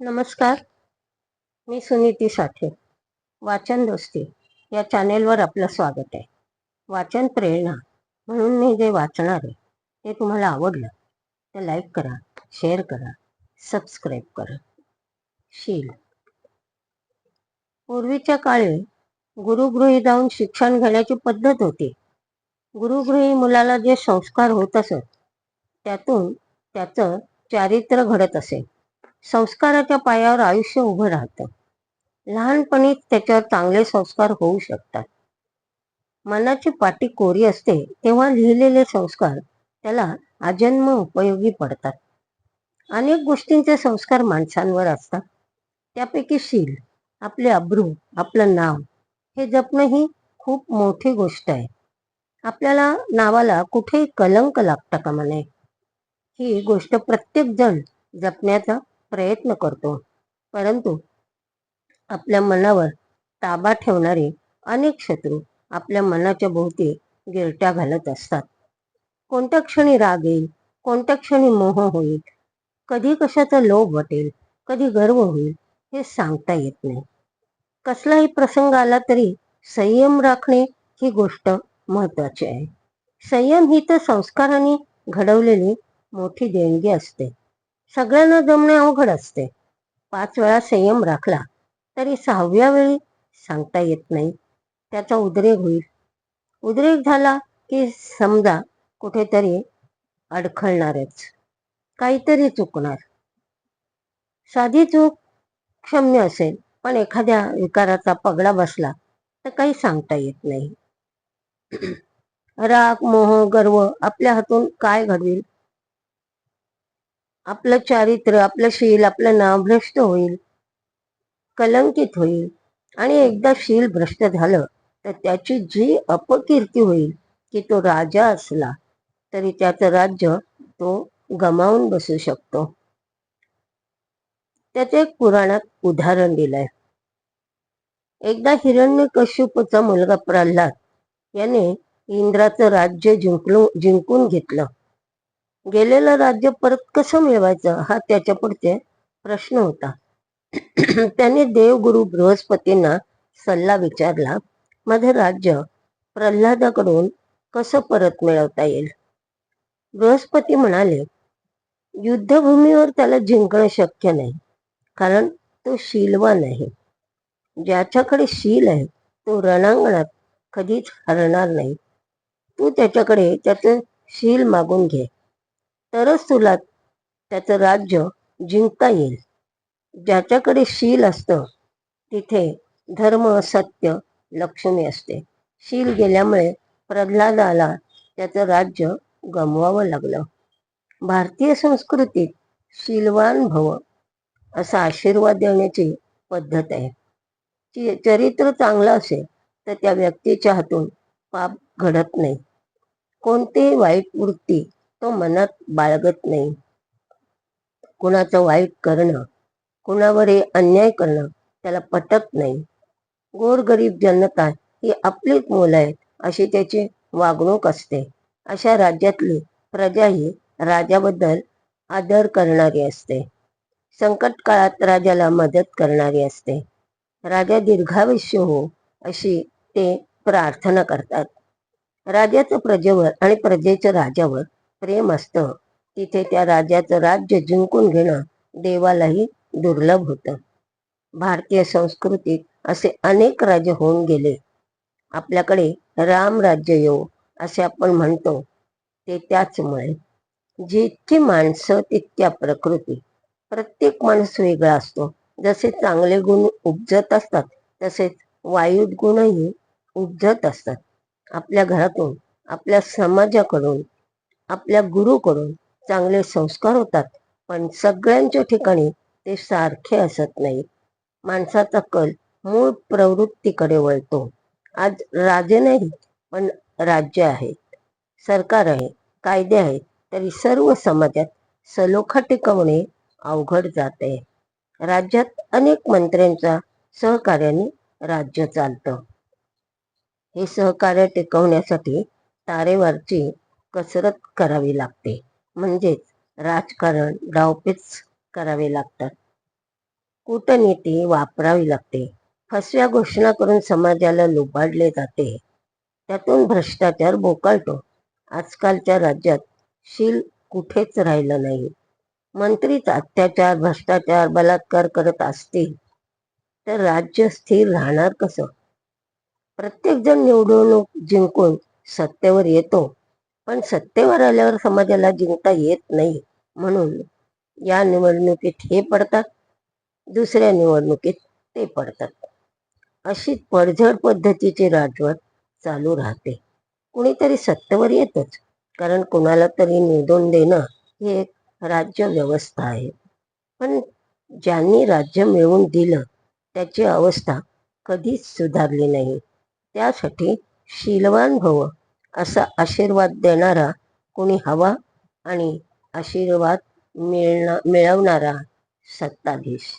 नमस्कार. मी सुनीती साठे वाचन दोस्ती या चॅनेलवर आपलं स्वागत आहे. वाचन प्रेरणा म्हणून मी जे वाचणार आहे ते तुम्हाला आवडलं तर लाईक करा शेअर करा सबस्क्राईब करा. शील. पूर्वीच्या काळी गुरुगृही जाऊन शिक्षण घेण्याची पद्धत होती. गुरुगृही मुलाला जे संस्कार होत असत त्यातून त्याचं चारित्र्य घडत असे. संस्काराच्या पायावर आयुष्य उभं राहतं. लहानपणीच त्याच्यावर चांगले संस्कार होऊ शकतात. मनाची पाटी कोरी असते तेव्हा लिहिलेले संस्कार त्याला आजन्म उपयोगी पडतात. अनेक गोष्टींचे संस्कार माणसांवर असतात. त्यापैकी शील आपले अब्रू आपलं नाव हे जपणं ही खूप मोठी गोष्ट आहे. आपल्याला नावाला कुठेही कलंक लागता कामा नये ही गोष्ट प्रत्येक जण जपण्याचा प्रयत्न करतो. परंतु आपल्या मनावर ताबा ठेवणारे अनेक शत्रू आपल्या मनाच्या भोवती गिरट्या घालत असतात. कोणत्या क्षणी राग येईल कोणत्या क्षणी मोह होईल कधी कशाचा लोभ वाटेल कधी गर्व होईल हे सांगता येत नाही. कसलाही प्रसंग आला तरी संयम राखणे ही गोष्ट महत्वाची आहे. संयम ही तर संस्काराने घडवलेली मोठी देणगी असते. सगळ्यांना जमणे अवघड असते. पाच वेळा संयम राखला तरी सहाव्या वेळी सांगता येत नाही. त्याचा उद्रेक होईल. उद्रेक झाला की समजा कुठेतरी अडखळणारच. काहीतरी चुकणार. साधी चूक क्षम्य असेल पण एखाद्या विकाराचा पगडा बसला तर काही सांगता येत नाही. राग मोह गर्व आपल्या हातून काय घडवी आपलं चारित्र्य आपलं शील आपलं नाव भ्रष्ट होईल कलंकित होईल. आणि एकदा शील भ्रष्ट झालं तर त्याची जी अपकीर्ती होईल की तो राजा असला तरी त्याचं राज्य तो गमावून बसू शकतो. त्याचे एक पुराणात उदाहरण दिलंय. एकदा हिरण्यकश्यपूचा मुलगा प्रल्हाद याने इंद्राचं राज्य जिंकलो जिंकून घेतलं. गेलेलं राज्य परत कसं मिळवायचं हा त्याच्या पुढचे प्रश्न होता. त्याने देवगुरु बृहस्पतींना सल्ला विचारला माझं राज्य प्रल्हादाकडून कसं परत मिळवता येईल? बृहस्पती म्हणाले युद्धभूमीवर त्याला जिंकणं शक्य नाही कारण तो शीलवान आहे. ज्याच्याकडे शील आहे तो रणांगणात कधीच हरणार नाही. तू त्याच्याकडे त्याचं शील मागून घे. तरच तुला त्याचं राज्य जिंकता येईल. ज्याच्याकडे शील असतं तिथे धर्म सत्य लक्ष्मी असते. शील गेल्यामुळे प्रल्हादाला त्याचं राज्य गमवावं लागलं. भारतीय संस्कृतीत शीलवान भव असा आशीर्वाद देण्याची पद्धत आहे. चरित्र चांगलं असेल तर त्या व्यक्तीच्या हातून पाप घडत नाही. कोणतीही वाईट वृत्ती तो मनात बाळगत नाही. कुणाचं वाईट करणं कुणावरही अन्याय करणं त्याला पटत नाही. गोरगरीब जनता ही आपलीच मुलं आहेत अशी त्याची वागणूक असते. अशा राज्यातली प्रजा ही राजाबद्दल आदर करणारी असते. संकट काळात राजाला मदत करणारी असते. राजा दीर्घायुष्य हो अशी ते प्रार्थना करतात. राजाचं प्रजेवर आणि प्रजेचं राजावर प्रेम असतं. तिथे त्या राजाचं राज्य जिंकून घेणं देवालाही दुर्लभ होतं. भारतीय संस्कृतीत असे अनेक राजे होऊन गेले. आपल्याकडे राम राज्य येऊ असे आपण म्हणतो. ते त्याचमुळे. जितकी माणसं तितक्या प्रकृती. प्रत्येक माणूस वेगळा असतो. जसे चांगले गुण उपजत असतात तसेच वाईट गुणही उपजत असतात. आपल्या घरातून आपल्या समाजाकडून आपल्या गुरुकडून चांगले संस्कार होतात पण सगळ्यांच्या ठिकाणी ते सारखे असत नाहीत. माणसाचा कल मूळ प्रवृत्तीकडे वळतो. आज राजे नाही पण राज्य आहेत. सरकार आहे कायदे आहेत तरी सर्व समाजात सलोखा टिकवणे अवघड जाते राज्यात अनेक मंत्र्यांच्या सहकार्याने राज्य चालतं. हे सहकार्य टिकवण्यासाठी तारेवरची कसरत करावी लागते. म्हणजेच राजकारण डावपेच करावे लागतात. कूटनीती वापरावी लागते. फसव्या घोषणा करून समाजाला लुबाडले जाते. त्यातून भ्रष्टाचार बोकाळतो आजकालच्या राज्यात शील कुठेच राहिलं नाही. मंत्रीच अत्याचार भ्रष्टाचार बलात्कार करत असतील तर राज्य स्थिर राहणार कसं? प्रत्येकजण निवडणूक जिंकून सत्तेवर येतो. पण सत्तेवर आल्यावर समाजाला जिंकता येत नाही. म्हणून या निवडणुकीत हे पडतात दुसऱ्या निवडणुकीत ते पडतात. अशी पडझड पद्धतीची राजवट चालू राहते. कुणीतरी सत्तेवर येतच कारण कुणाला तरी निवडून देणं हे एक राज्य व्यवस्था आहे. पण ज्यांनी राज्य मिळवून दिलं त्याची अवस्था कधीच सुधारली नाही. त्यासाठी शीलवान भव असा आशीर्वाद देणारा कोणी हवा आणि आशीर्वाद मिळणा मिळवणारा सत्ताधीश.